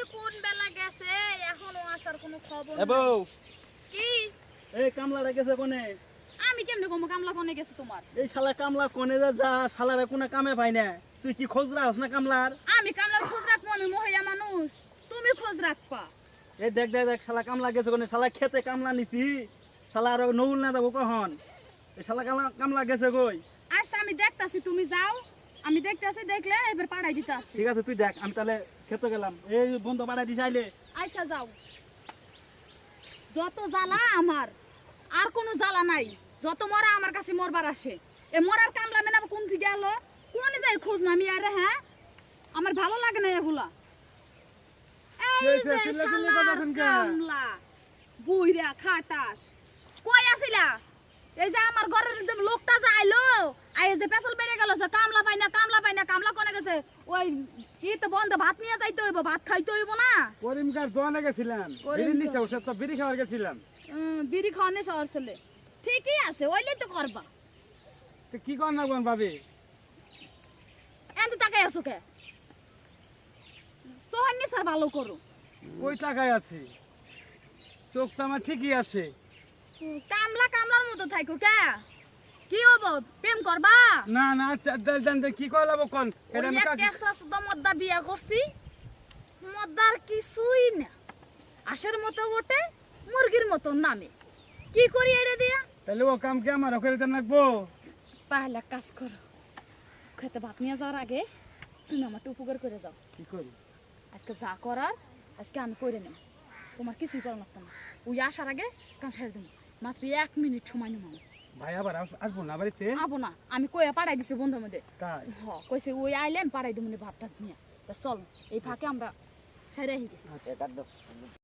যে কোন বেলা গেছে এখনও আসার কোনো খবর কি? এই কামলাটা গেছে কোনে? আমি কেমনে কমো কামলা কোনে গেছে তোমার? এই শালা কামলা কোনে যা যা শালারে কোনো কামে পাই না। তুই কি খোঁজ না কামলার? আমি কামলার খোঁজ রাখব আমি মহিলা মানুষ। তুমি খোঁজ রাখবা। এই দেখ দেখ দেখ শালা কামলা গেছে কোনে? শালা খেতে কামলা নিছি। শালা আর নৌল না যাব কখন? এই শালা কামলা কামলা গেছে কই? আচ্ছা আমি দেখতাছি তুমি যাও। আমি দেখতাছি দেখলে এবার পাড়াই দিতে ঠিক আছে তুই দেখ আমি তাহলে খেতে গেলাম। এই বন্ধু পাড়া দিস আইলে। আচ্ছা যাও। যত জ্বালা আমার আর কোনো জ্বালা নাই। যত মরা আমার কাছে মরবার আসে। এ মরার কামলা মেনা কোন থেকে এলো কোন যাই খোঁজ মামি আরে হ্যাঁ? আমার ভালো লাগে না এগুলা। এই যে শালার কামলা বুইরা খাটাস। কই আছিলা এই যে আমার ঘরের যে লোকটা যে আইলো আই যে পেছল বেড়ে গেল যে কামলা পাই না কামলা পাই না কোনে গেছে ওই ই তো বন্ধ ভাত নিয়ে যাইতে হইব ভাত খাইতে হইব না। করিমকার দোয়ানে গেছিলাম বিড়ি। নিচে বসে তো বিড়ি খাওয়ার গেছিলাম বিড়ি খাওয়ানো শহর ছেলে। ঠিকই আছে ওইলে তো করবা। তো কি কর না বোন ভাবি? এত তাকাই আছো কে? তোহার নিসার ভালো করো। ওই টাকায় আছে। চোখ তো আমার ঠিকই আছে। কামলা কামলার মতো থাকো কে? কি হব? প্রেম করবা? না না দেন দেন দেন, কি করলাম কোন? এটা আমি কাকি- কেসরা মদ্দা বিয়া করছি। মদ্দার কিছুই না। আশের মতো ওঠে মুরগির মতো নামে। কি করি এটা দিয়া? তাহলে ও কাম কি আমার? ওখানে দেন রাখব তাহলে কাজ করো। খেতে ভাত নিয়ে যাওয়ার আগে তুমি আমার একটু উপকার করে যাও। কি করি? আজকে যা করার আজকে আমি করে নেব। তোমার কিছুই করার লাগতো না। ওই আসার আগে কাম ছেড়ে দেবো। মাত্র এক মিনিট সময় নেব। ভাই আবার আস- আসব না বাড়িতে? আবো না। আমি কয়ে পাঠাই দিছি বন্ধুর মধ্যে। তাই? হ কইছে ওই আইলে আমি পাঠাই দেবো ভাতটা নিয়ে। তা চল এই ফাঁকে আমরা সাইরে আচ্ছা